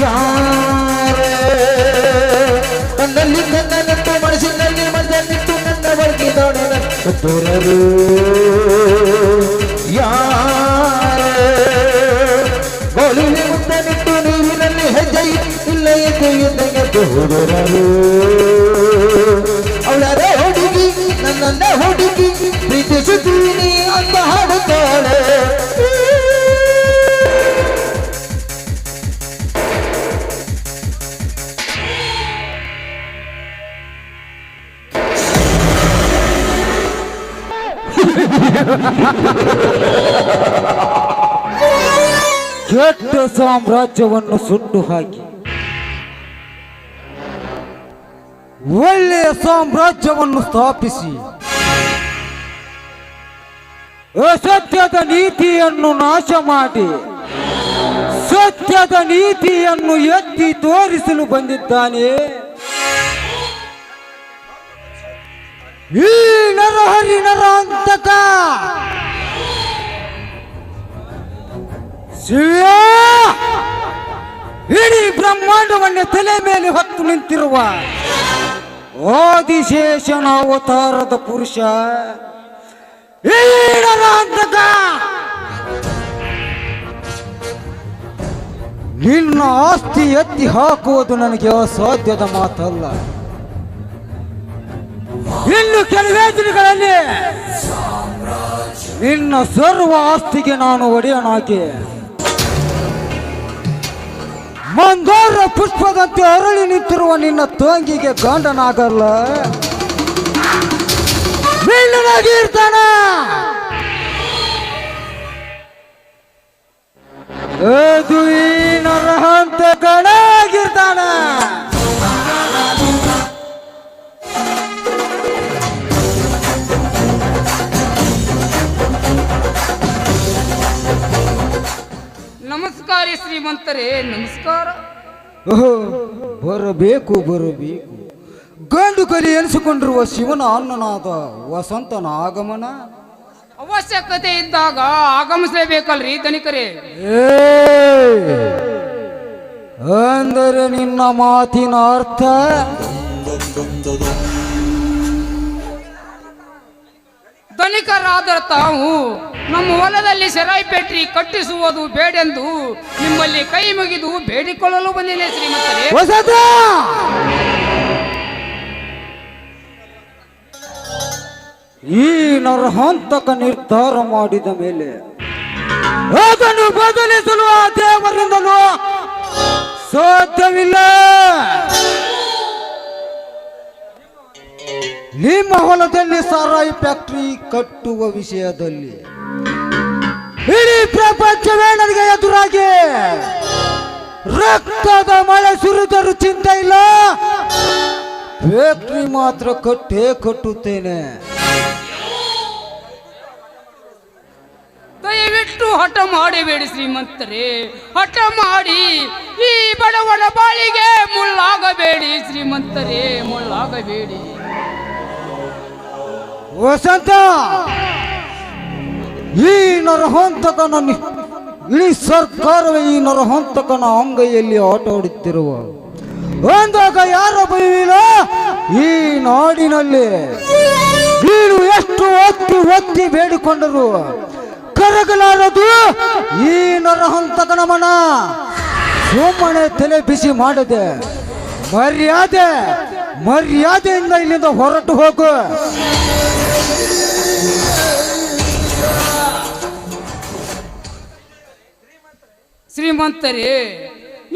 ಯಾರೇ? ಕಣ್ಣಲ್ಲಿ ನನ್ನ ನೆಟ್ಟು ಮನಸ್ಸಿನಲ್ಲಿ ಮನಸ್ಸನ್ನಿಟ್ಟು ನನ್ನ ಬಳಗಿದಾಳೆ ನನ್ನ ದೊರರು ಯಾರೇ? ಗೋಳಿಲಿ ಮುದ್ದನಿಟ್ಟು ನೀರಿನಲ್ಲಿ ಹೆಜ್ಜೆ ಇಲ್ಲ ಎಂದು ಎಂದೆಂದು ಹೋದರರು ಅವಳರ ಹುಡುಗಿ, ನನ್ನನ್ನ ಹುಡುಗಿ ಪ್ರೀತಿಸುತ್ತೀನಿ ಕೆಟ್ಟ ಸಾಮ್ರಾಜ್ಯವನ್ನು ಸುಟ್ಟು ಹಾಕಿ. ಒಳ್ಳೆಯ ಸಾಮ್ರಾಜ್ಯವನ್ನು ಸ್ಥಾಪಿಸಿ. ಅಸತ್ಯದ ನೀತಿಯನ್ನು ನಾಶ ಮಾಡಿ. ಸತ್ಯದ ನೀತಿಯನ್ನು ಎತ್ತಿ ತೋರಿಸಲು ಬಂದಿದ್ದಾನೆ. ಈ ನರಹರಿ ನರಾಂತಕ ಶಿವ ಇಡೀ ಬ್ರಹ್ಮಾಂಡವನ್ನೇ ತಲೆ ಮೇಲೆ ಹೊತ್ತು ನಿಂತಿರುವ ಆದಿಶೇಷನ ಅವತಾರದ ಪುರುಷ ಈಡರಾಂತಕ ನಿನ್ನ ಆಸ್ತಿ ಎತ್ತಿ ಹಾಕುವುದು ನನಗೆ ಅಸಾಧ್ಯದ ಮಾತಲ್ಲ. ಇನ್ನು ಕೆಲವೇ ದಿನಗಳಲ್ಲಿ ನಿನ್ನ ಸರ್ವ ಆಸ್ತಿಗೆ ನಾನು ಒಡೆಯನಾಗಿ ಮಂದೋರ ಪುಷ್ಪದಂತೆ ಅರಳಿ ನಿಂತಿರುವ ನಿನ್ನ ತಂಗಿಗೆ ಗಂಡನಾಗಲ್ಲ. ಇರ್ತಾನ. ಅದು ನರಹಂತ ಗಣಾಗಿರ್ತಾನ ನಮಸ್ಕಾರ ಶ್ರೀಮಂತರೇ ನಮಸ್ಕಾರ. ಓಹೋ, ಬರಬೇಕು ಬರಬೇಕು. ಗಂಡು ಕಲಿ ಎನಿಸಿಕೊಂಡಿರುವ ಶಿವನ ಅನ್ನನಾದ ವಸಂತನ ಆಗಮನ ಅವಶ್ಯಕತೆ ಇದ್ದಾಗ ಆಗಮಿಸಲೇಬೇಕಲ್ರಿ ಧನಿಕರೇ. ಏ ಅಂದರೆ ನಿನ್ನ ಮಾತಿನ ಅರ್ಥ? ಧನಿಕರಾದ ತಾವು ನಮ್ಮ ಹೊಲದಲ್ಲಿ ಸೆರಾಯಿ ಪೆಟ್ರಿ ಕಟ್ಟಿಸುವುದು ಬೇಡೆಂದು ನಿಮ್ಮಲ್ಲಿ ಕೈ ಮುಗಿದು ಬೇಡಿಕೊಳ್ಳಲು ಬಂದಿದೆ, ಶ್ರೀಮಂತರೇ. ವಸಂತ! ಈ ನರಹಂತಕ ನಿರ್ಧಾರ ಮಾಡಿದ ಮೇಲೆ ಅದನ್ನು ಬದಲಿಸಲು ಆ ದೇವರಿಂದಲೂ ಸಾಧ್ಯವಿಲ್ಲ. ನಿಮ್ಮ ಹೊಲದಲ್ಲಿ ಸಾರಾಯಿ ಫ್ಯಾಕ್ಟರಿ ಕಟ್ಟುವ ವಿಷಯದಲ್ಲಿ ಇಡೀ ಪ್ರಪಂಚವೇ ನನಗೆ ಎದುರಾಗಿ ರಕ್ತದ ಮಳೆ ಸುರಿದರೂ ಚಿಂತೆ ಇಲ್ಲ. ಫ್ಯಾಕ್ಟ್ರಿ ಮಾತ್ರ ಕಟ್ಟೇ ಕಟ್ಟುತ್ತೇನೆ. ದಯವಿಟ್ಟು ಹಠ ಮಾಡಬೇಡಿ ಶ್ರೀಮಂತರೇ. ಹಠ ಮಾಡಿ ಈ ಬಡವನ ಬಾಳಿಗೆ ಮುಳ್ಳಾಗಬೇಡಿ ಶ್ರೀಮಂತರೇ, ಮುಳ್ಳಾಗಬೇಡಿ. ವಸಂತ! ಈ ನರಹಂತಕನ ಇಡೀ ಸರ್ಕಾರವೇ ಈ ನರಹಂತಕನ ಅಂಗೈಯಲ್ಲಿ ಆಟ ಆಡುತ್ತಿರುವ ಅಂದಾಗ ಯಾರ ಬೈವಿಲ್ಲ ಈ ನಾಡಿನಲ್ಲಿ ನೀನು ಎಷ್ಟು ಒತ್ತಿ ಒತ್ತಿ ಬೇಡಿಕೊಂಡರು? ಕರಗಲಾರದು ಈ ನರಹಂತಕನ ಮನ. ಸುಮ್ಮನೆ ತಲೆ ಬಿಸಿ ಮಾಡದೆ, ಮರ್ಯಾದೆ, ಮರ್ಯಾದೆಯಿಂದ ಇಲ್ಲಿಂದ ಹೊರಟು ಹೋಗು. ಶ್ರೀಮಂತರೇ,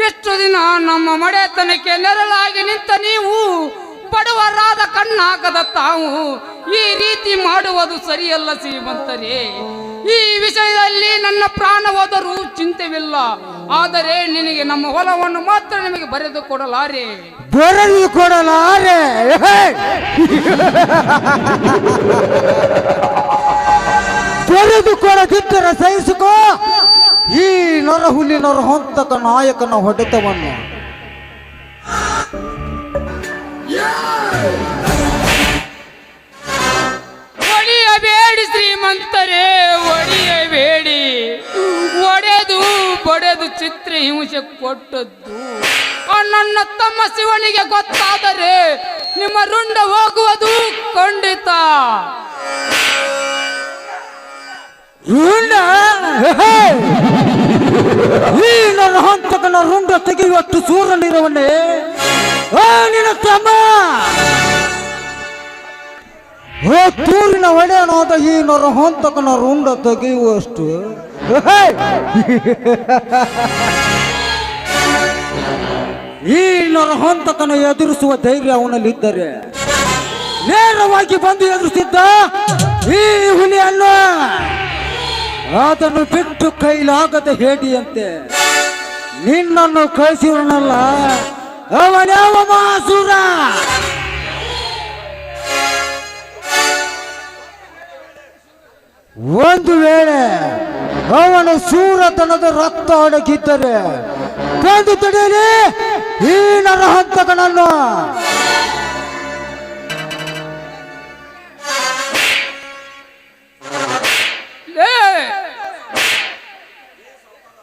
ಎಷ್ಟು ದಿನ ನಮ್ಮ ಮಡೆತನಕ್ಕೆ ನೆರಳಾಗಿ ನಿಂತ ನೀವು ಬಡವರಾದ ಕಣ್ಣಾಗದ ತಾವು ಈ ರೀತಿ ಮಾಡುವುದು ಸರಿಯಲ್ಲ ಶ್ರೀಮಂತರೇ. ಈ ವಿಷಯದಲ್ಲಿ ನನ್ನ ಪ್ರಾಣ ಹೋದರೂ ಚಿಂತೆವಿಲ್ಲ. ಆದರೆ ನಿನಗೆ ನಮ್ಮ ಹೊಲವನ್ನು ಮಾತ್ರ ನಿಮಗೆ ಬರೆದು ಕೊಡಲಾರೆ. ಬರೆದು ಕೊಡಲಾರೆ. ಬರೆದು ಕೊಡದಿದ್ದರೆ ಸಹಿಸಿಕೋ. ಈ ನರಹುಲಿ ನರಹಂತಕ ನಾಯಕನ ಹೊಡೆತವನ್ನು. ಚಿತ್ರ ಹಿಂಸೆ ಕೊಟ್ಟದ್ದು. ನನ್ನ ತಮ್ಮ ಶಿವನಿಗೆ ಗೊತ್ತಾದರೆ ನಿಮ್ಮ ರುಂಡ ಹೋಗುವುದು ಖಂಡಿತ. ನನ್ನ ಹಂತಕನ ರುಂಡ ತೆಗೆಯುವಷ್ಟು ಸೂರನಿರುವನೇ ನಿನ್ನ ತಮ್ಮ. ತೂರಿನ ಒಡೆಯನಾದ ಈ ನರ ಹಂತಕನ ರುಂಡ ತೆಗೆಯುವಷ್ಟು! ಈ ನರ ಹಂತಕನ ಎದುರಿಸುವ ಧೈರ್ಯ ಅವನಲ್ಲಿದ್ದರೆ ನೇರವಾಗಿ ಬಂದು ಎದುರಿಸಿದ್ದ ಈ ಹುಲಿಯನ್ನು ಅದನ್ನು ಬಿಟ್ಟು ಕೈಲಾಗದ ಹೇಡಿಯಂತೆ ನಿನ್ನನ್ನು ಕಳಿಸಿರನಲ್ಲ. ಅವನ್ಯಾವ ಮಾಸೂರ? ಒಂದು ವೇಳೆ ಅವನ ಸೂರತನದ ರಕ್ತ ಅಡಗಿದ್ದರೆ ಕಂಡು ತಡೆಯಲಿ. ಈ ನರಹಂತಕನನ್ನು.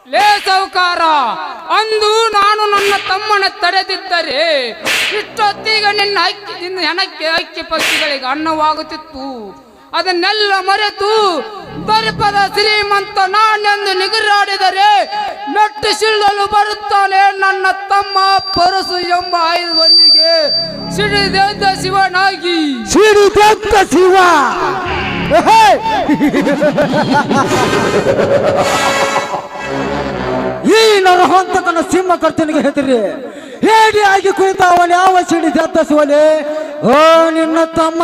ಲೇ. ಸೌಕಾರ ಅಂದು ನಾನು ನನ್ನ ತಮ್ಮನ ತಡೆದಿದ್ದರೆ ಇಷ್ಟೊತ್ತಿಗೆ ನಿನ್ನ ಅಕ್ಕಿ, ನಿನ್ನ ಹೆಣಕ್ಕೆ ಅಕ್ಕಿ ಪಕ್ಷಿಗಳಿಗೆ ಅನ್ನವಾಗುತ್ತಿತ್ತು. ಅದನ್ನೆಲ್ಲ ಮರೆತು ದರ್ಪದ ಶ್ರೀಮಂತ ನಾನೆಂದು ನಿಗರಾಡಿದರೆ ಸಿಳ್ಳಲು ಬರುತ್ತಾನೆ ನನ್ನ ತಮ್ಮ ಪರಸು ಎಂಬ ಆಯುಧವನಿಗೆ. ಸಿಡಿದೇಂದ ಶಿವನಾಗಿ. ಸಿಡಿದೇಂದ ಶಿವ. ಈ ನರಹಂತಕನ ಸಿಂಹ ಕರ್ತನಿಗೆ ಹೆದರಿ ಹೇಳಿ ಆಗಿ ಅವನು ಯಾವ ಸಿಡಿ ದತ್ತಸುವಲೆ ಓ ನಿನ್ನ ತಮ್ಮ.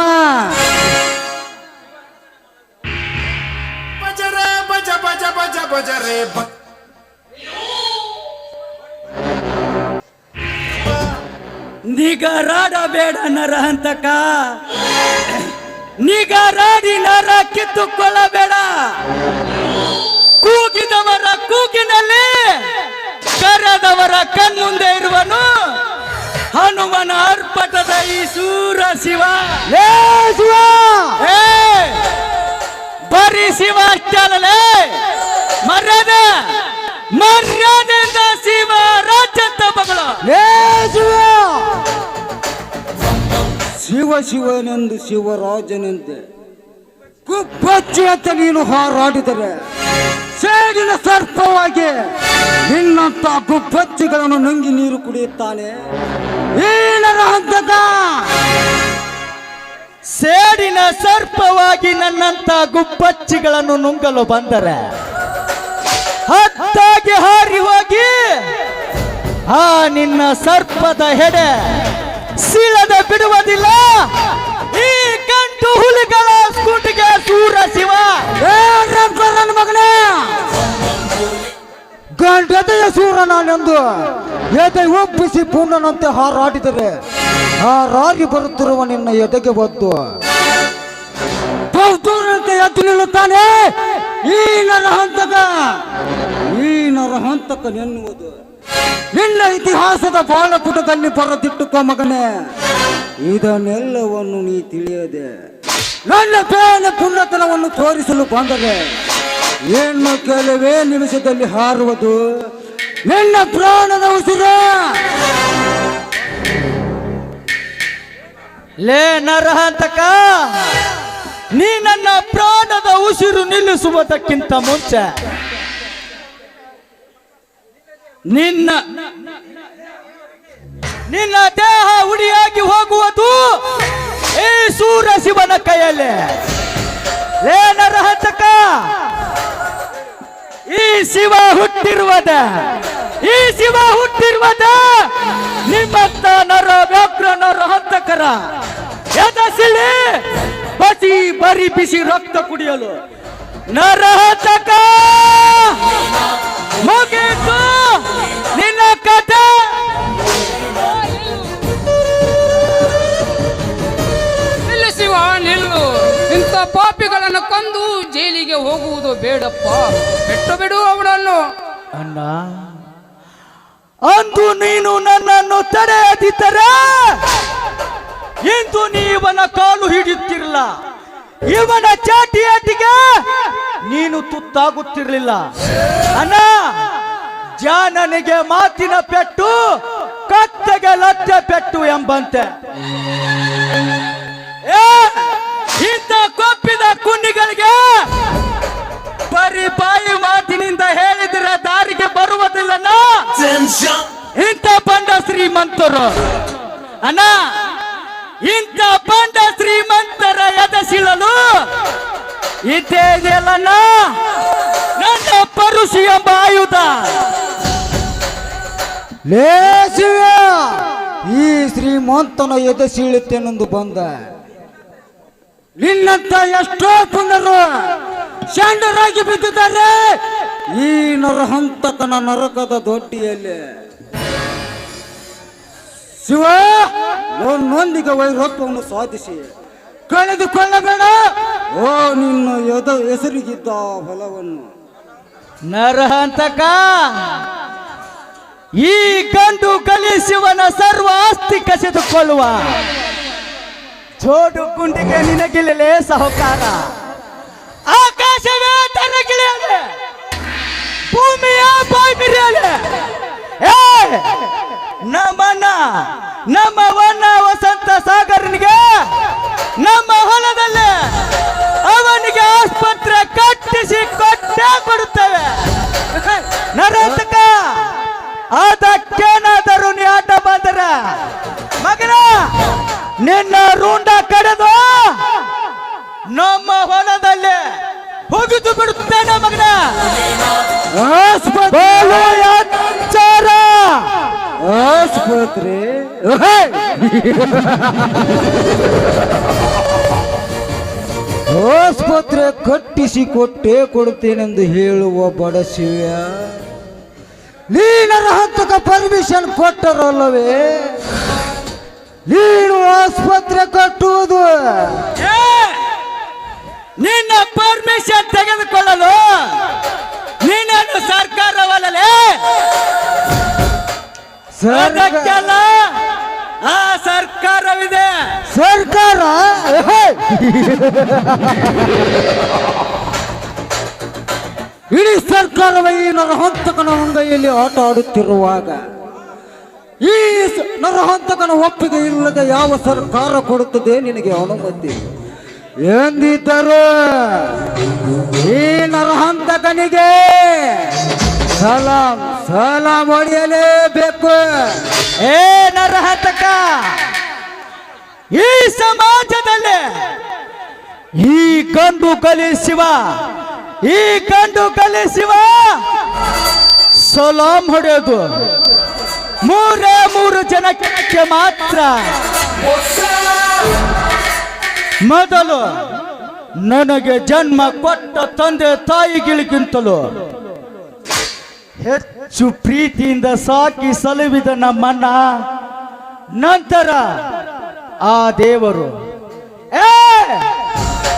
ಬಜ ಭಜ ಭಜ ರೇ ನಿಗರಾಡಬೇಡ ನರ ಹಂತಕ. ನಿಗರಾಡಿ ನರ ಕಿತ್ತುಕೊಳ್ಳಬೇಡ. ಕೂಗಿದವರ ಕೂಗಿನಲ್ಲಿ ಕರೆದವರ ಕಣ್ಮುಂದೆ ಇರುವನು ಹನುಮನ ಅರ್ಪಟದ ಈ ಸೂರ ಶಿವ. ಶಿವ! ಏ! ಬರೀ ಶಿವ ಅಷ್ಟೇ ಮರ್ಯಾದೆ ಮರ್ಯಾದೆಯಿಂದ ಶಿವ ರಾಜ್ಯಂತ ಮಗಳು ಶಿವ! ಶಿವನೆಂದು ಶಿವರಾಜನೆಂದೆ ಕುಪ್ಪಚ್ಚಿ ಅಂತ ನೀನು ಹಾರಾಡಿದರೆ ಸೇಡಿನ ಸರ್ಪವಾಗಿ ನಿನ್ನಂತ ಗುಬ್ಬಚ್ಚಿಗಳನ್ನು ನುಂಗಿ ನೀರು ಕುಡಿಯುತ್ತಾನೆ. ಈ ನರಹಂತಕ ಸೇಡಿನ ಸರ್ಪವಾಗಿ ನನ್ನಂತ ಗುಬ್ಬಚ್ಚಿಗಳನ್ನು ನುಂಗಲು ಬಂದರೆ ಹತ್ತಾಗಿ ಹಾರಿ ಹೋಗಿ ಆ ನಿನ್ನ ಸರ್ಪದ ಹೆಡೆ ಸೀಳದ ಬಿಡುವುದಿಲ್ಲ. ಈ ಗಂಟು ಹುಲಿಗಳ ಸ್ಕೂಟಿಗೆ ಸೂರ ಶಿವ. ನನ್ನ ಮಗನೇ! ಗಂಡದೆಯ ಸೂರನಾನೆಂದು ಎದೆ ಒಪ್ಪಿಸಿ ಪೂರ್ಣನಂತೆ ಹಾರಾಡಿದರೆ. ಹಾರಾಡಿ ಬರುತ್ತಿರುವ ನಿನ್ನ ಎದೆಗೆ ಬದ್ದು ಎದ್ದು ನಿಲ್ಲುತ್ತಾನೆ. ಈ ನರಹಂತಕ, ಈ ನರಹಂತಕನೆನ್ನುವುದು ನಿನ್ನ ಇತಿಹಾಸದ ಬಾಳಪುಟದಲ್ಲಿ ಬರೆದಿಟ್ಟುಕೋ ಮಗನೇ. ಇದನ್ನೆಲ್ಲವನ್ನು ನೀ ತಿಳಿಯದೆ. ನನ್ನ ಪೇನ ಪುಣ್ಯತನವನ್ನು ತೋರಿಸಲು ಬಂದರೆ ಏನು ಕೆಲವೇ ನಿಮಿಷದಲ್ಲಿ ಹಾರುವುದು? ನಿನ್ನ ಪ್ರಾಣದ ಉಸಿರು. ಲೇ ನರಹಂತಕ, ನೀ ನನ್ನ ಪ್ರಾಣದ ಉಸಿರು ನಿಲ್ಲಿಸುವುದಕ್ಕಿಂತ ಮುಂಚೆ ನಿನ್ನ ನಿನ್ನ ದೇಹ ಉಡಿಯಾಗಿ ಹೋಗುವುದು ಈ ಸೂರ ಶಿವನ ಕೈಯಲ್ಲಿ. ಲೇ ನರಹಂತಕ, ಈ ಶಿವ ಹುಟ್ಟಿರುವದ ಈ ಶಿವ ಹುಟ್ಟಿರುವದ ನಿಮ್ಮಂತ ನರ ವ್ಯಾಘ್ರ ನರ ಹಂತಕರ. ಎದಸಿಲಿ ಬಸಿ ಬರಿ ಬಿಸಿ ರಕ್ತ ಕುಡಿಯಲು. ನರ ಹಂತಕ! ಮುಗಿತು! ನಿನ್ನ ಕಥೆ! ನಿಲ್ಲು ಶಿವ ನಿಲ್ಲು. ಇಂಥ ಪಾಪಿಗಳನ್ನು ಕೊಂದು ಜೈಲಿಗೆ ಹೋಗುವುದು ಬೇಡಪ್ಪ. ಬಿಟ್ಟು ಬಿಡು ಅವಳನ್ನು. ಅಣ್ಣ ಅಂದು ನೀನು ನನ್ನನ್ನು ತಡೆಯದಿದ್ದರೆ ಇಂದು ನೀ ಇವನ ಕಾಲು ಹಿಡಿಯುತ್ತಿರಲಿಲ್ಲ ಇವನ ಚಾಟಿಯಾಟಿಗೆ ನೀನು ತುತ್ತಾಗುತ್ತಿರಲಿಲ್ಲ. ಅಣ್ಣ, ಜಾನನಿಗೆ ಮಾತಿನ ಪೆಟ್ಟು, ಕತ್ತೆಗೆ ಲತ್ತೆ ಪೆಟ್ಟು ಎಂಬಂತೆ. ಇಂಥ ಕೊಪ್ಪಿದ ಕುಂಡಿಗಳಿಗೆ ಬರೀ ಬಾಯಿ ಮಾತಿನಿಂದ ಅಣ್ಣ. ಇಂಥ ಪಂಡ ಶ್ರೀಮಂತರ ಎದಸಿಳಲು ಇದ್ದೇ ಇದೆಯಲ್ಲಣ್ಣ ನನ್ನ ಪರುಷಿ ಎಂಬ ಆಯುಧ. ಈ ಶ್ರೀಮಂತನ ಎದೆ ಸೀಳುತ್ತೇನೆಂದು ಬಂದ. ನಿನ್ನಂತ ಎಷ್ಟೋ ಪುನರು ಶಂಡರಾಗಿ ಬಿದ್ದಿದ್ದಾರೆ. ಈ ನರಹಂತಕನ ನರಕದ ದೊಡ್ಡಿಯಲ್ಲಿ ಶಿವ ನನ್ನೊಂದಿಗೆ ವೈರತ್ವವನ್ನು ಸಾಧಿಸಿ. ಕಳೆದುಕೊಳ್ಳಬೇಡ ಓ, ನಿನ್ನ ಎದ ಹೆಸರಿಗಿದ್ದ ಫಲವನ್ನು ನರಹಂತಕ, ಈ ಗಂಡು ಕಲಿಸುವನ ಸರ್ವ ಆಸ್ತಿ ಕಸಿದುಕೊಳ್ಳುವ. ಜೋಡು ಗುಂಡಿಗೆ ನಿನಗಿಲ್ಲಲೇ ಸಹಕಾರ. ಆಕಾಶವೇ ತರಗಿಳಿಯಲೆ ಭೂಮಿಯ ಬಾಯ್ಬಿರಿಯಲೆ ಏ ನಮ್ಮನ್ನ ನಮ್ಮ ವನ ವಸಂತ ಸಾಗರನಿಗೆ ನಮ್ಮ ಹೊಲದಲ್ಲಿ ಅವನಿಗೆ ಆಸ್ಪತ್ರೆ ಕಟ್ಟಿಸಿ ಕೊಟ್ಟೇ ಕೊಡುತ್ತೇವೆ. ನರತಕ ಅದಕ್ಕೇನಾದರೂ ನೀ ಆಟ ಬಂದರ ಮಗನ ನಿನ್ನ ರೂಂಡ ಕಡೆದು ನಮ್ಮ ಹೊಲದಲ್ಲಿ ಹೋಗಿದ್ದು ಬಿಡುತ್ತೇನೆ ಮಗನ. ಆಸ್ಪತ್ರೆ. ಆಸ್ಪತ್ರೆ ಕಟ್ಟಿಸಿ ಕೊಟ್ಟೇ ಕೊಡ್ತೇನೆಂದು ಹೇಳುವ ಬಡ ಶಿವ್ಯ ನೀನರ ಹಂತಕ ಪರ್ಮಿಷನ್ ಕೊಟ್ಟರಲ್ಲವೇ? ನೀನು ಆಸ್ಪತ್ರೆ ಕಟ್ಟುವುದು. ನಿನ್ನ ಪರ್ಮಿಷನ್ ತೆಗೆದುಕೊಳ್ಳಲು ನೀನನ್ನು ಸರ್ಕಾರವಲ್ಲಲೇ? ಸರ್ಕಾರ ಅದಕ್ಕೆಲ್ಲ ಆ ಸರ್ಕಾರವಿದೆ. ಸರ್ಕಾರ! ಇಡೀ ಸರ್ಕಾರವೇ ಈ ನರಹಂತಕನ ಅಂಗೈಯಲ್ಲಿ ಆಟ ಆಡುತ್ತಿರುವಾಗ ಈ ನರಹಂತಕನ ಒಪ್ಪಿಗೆ ಇಲ್ಲದೆ ಯಾವ ಸರ್ಕಾರ ಕೊಡುತ್ತದೆ ನಿನಗೆ ಅನುಮತಿ? ಎಂದಿದ್ದರು ಈ ನರಹಂತಕನಿಗೆ ಸಲಾಂ ಸಲಾಂ ಹೊಡೆಯಲೇಬೇಕು. ಏ ನರಹತಕ, ಈ ಸಮಾಜದಲ್ಲಿ ಈ ಕಂಡು ಕಲಿಸುವ, ಈ ಕಂಡು ಕಲಿಸುವ ಸಲಾಂ ಹೊಡೆಯೋದು. ಮೂರೇ ಮೂರು ಜನಕ್ಕೆ ಮಾತ್ರ. ಮೊದಲು ನನಗೆ ಜನ್ಮ ಕೊಟ್ಟ ತಂದೆ ತಾಯಿಗಳಿಗಿಂತಲೂ ಹೆಚ್ಚು ಪ್ರೀತಿಯಿಂದ ಸಾಕಿ ಸಲುವಿದ ನಮ್ಮನ್ನ. ನಂತರ ಆ ದೇವರು, ಏ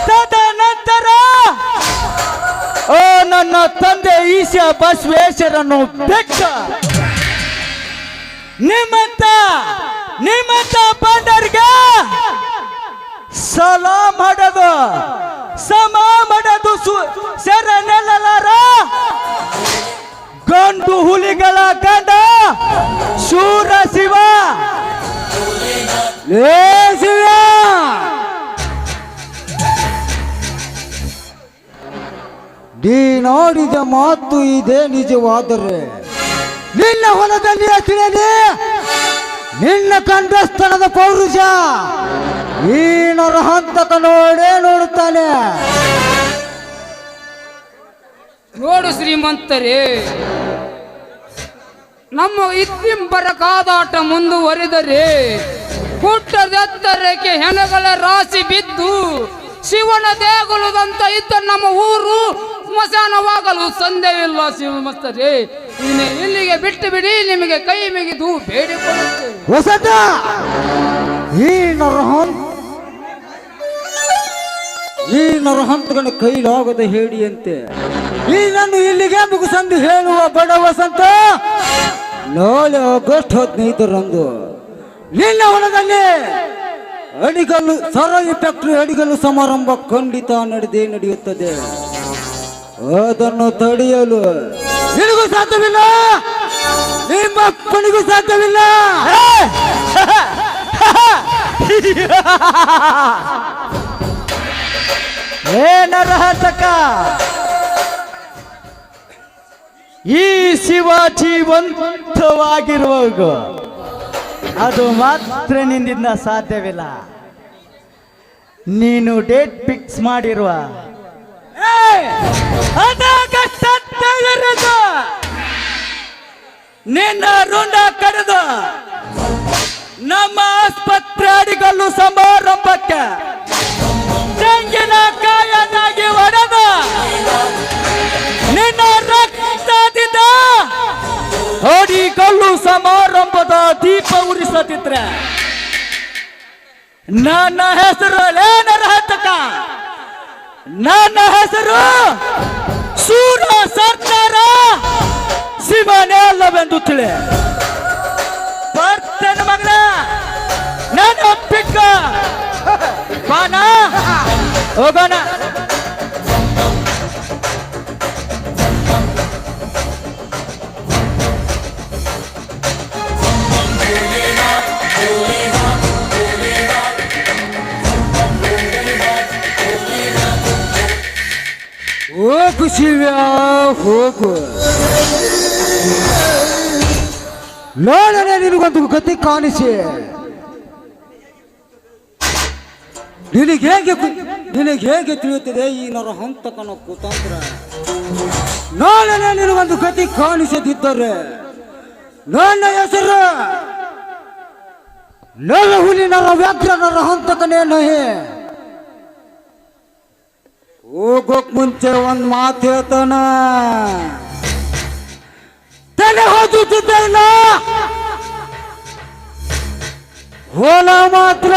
ತದನಂತರ ಓ, ನನ್ನ ತಂದೆ ಈಶ ಬಸವೇಶ್ವರನು ಬೆಕ್ಕ ನಿಮ್ಮಂತ ನಿಮ್ಮಂತ ಬಂದರ್ಗೆ ಸಲಾ ಮಾಡದು ಸಮ ಮಾಡದು ಸು- ನೆಲ್ಲಲಾರ ಗಂಡು ಹುಲಿಗಳ ಕಂದ ಶೂರ ಶಿವ. ಏ ನೀ ನೋಡಿದ ಮಾತು ಇದೆ ನಿಜವಾದರೆ ನಿನ್ನ ಹೊಲದಲ್ಲಿ ತಿಳಿಯಲಿ ನಿನ್ನ ಕಂಡಸ್ಥನದ ಪೌರುಷ ನೀನರ ಹಂತಕ ನೋಡೇ ನೋಡುತ್ತಾನೆ. ನೋಡು ಶ್ರೀಮಂತರೇ. ನಮ್ಮ ಇತ್ತಿಂಬರ ಕಾದಾಟ ಮುಂದುವರಿದರೆ ಹುಟ್ಟದೆತ್ತರಕ್ಕೆ ಹೆಣಗಳ ರಾಶಿ ಬಿದ್ದು ಶಿವನ ದೇಗುಲದಂತ ಇದ್ದ ನಮ್ಮ ಊರು ಸ್ಮಶಾನವಾಗಲು ಸಂದೇಹವಿಲ್ಲ ಇನ್ನು ಇಲ್ಲಿಗೆ ಬಿಟ್ಟು ಬಿಡಿ, ನಿಮಗೆ ಕೈ ಮಿಗಿದು ಬೇಡಿಕೊಳ್ಳುತ್ತೇವೆ ಹೊಸಟ ಈ ನರಹಂತ ಕೈಲಾಗದ ಹೇಳಿಯಂತೆ ಈ ನನ್ನ ಇಲ್ಲಿಗೆ ಮುಗಿಸಂದು ಹೇಳುವ ಬಡ ವಸಂತ! ನಾಳೆ ಆಗಸ್ಟ್ ಹದಿನೈದರಂದು ನಿನ್ನ ಹೊಲದಲ್ಲಿ ಅಡಿಗಲ್ಲು ಸರಾಯಿ ಫ್ಯಾಕ್ಟ್ರಿ ಅಡಿಗಲ್ಲು ಸಮಾರಂಭ ಖಂಡಿತ ನಡೆದೇ ನಡೆಯುತ್ತದೆ ಅದನ್ನು ತಡೆಯಲು ನಿನಗೂ ಸಾಧ್ಯವಿಲ್ಲ ನಿಮ್ಮ ಅಪ್ಪನಿಗೂ ಸಾಧ್ಯವಿಲ್ಲ ಜೀವಂತವಾಗಿರುವಾಗ ಅದು ಮಾತ್ರ ನಿನ್ನಿಂದ ಸಾಧ್ಯವಿಲ್ಲ. ನೀನು ಡೇಟ್ ಫಿಕ್ಸ್ ಮಾಡಿರುವ ನಿನ್ನ ರುಂಡ ಕಡಿದು ನಮ್ಮ ಆಸ್ಪತ್ರೆ ನನ್ನ ಹೆಸರು ಲೇನರ ಹತ್ತಕ ನನ್ನ ಹೆಸರು ಸೂರ ಸರ್ಕಾರ ಶಿವನೇ ಅಲ್ಲವೆಂದು ತಿಳಿ ಬರ್ತೇನೆ ಮಗನ ನನ್ನ ಒಪ್ಪಿಕ ಬಾನ ಹೋಗೋಣ ಹೋಗು ಶಿವ್ಯ ಹೋಗು. ನೋಡನೆ ನಿನಗೊಂದು ಗತಿ ಕಾಣಿಸಿ. ನಿನಗೆ ಹೇಗೆ ನಿನಗೆ ಹೇಗೆ ತಿಳಿಯುತ್ತದೆ ಈ ನರ ಹಂತಕನ ಕುತಂತ್ರ? ನೋಡನೆ ನಿನಗೊಂದು ಗತಿ ಕಾಣಿಸದಿದ್ದರೆ ನನ್ನ ಹೆಸರು ನರ ಹುಲಿ ನರ ವ್ಯಾಘ್ರ ನರ ಹಂತಕನೇ ನಹಿ. ಹೋಗೋಕ್ ಮುಂಚೆ ಒಂದ್ ಮಾತು ಹೇಳ್ತಾನ ತಲೆ ಹೋದುತ್ತಿದ್ದ ಇಲ್ಲ ಹೊಲ ಮಾತ್ರ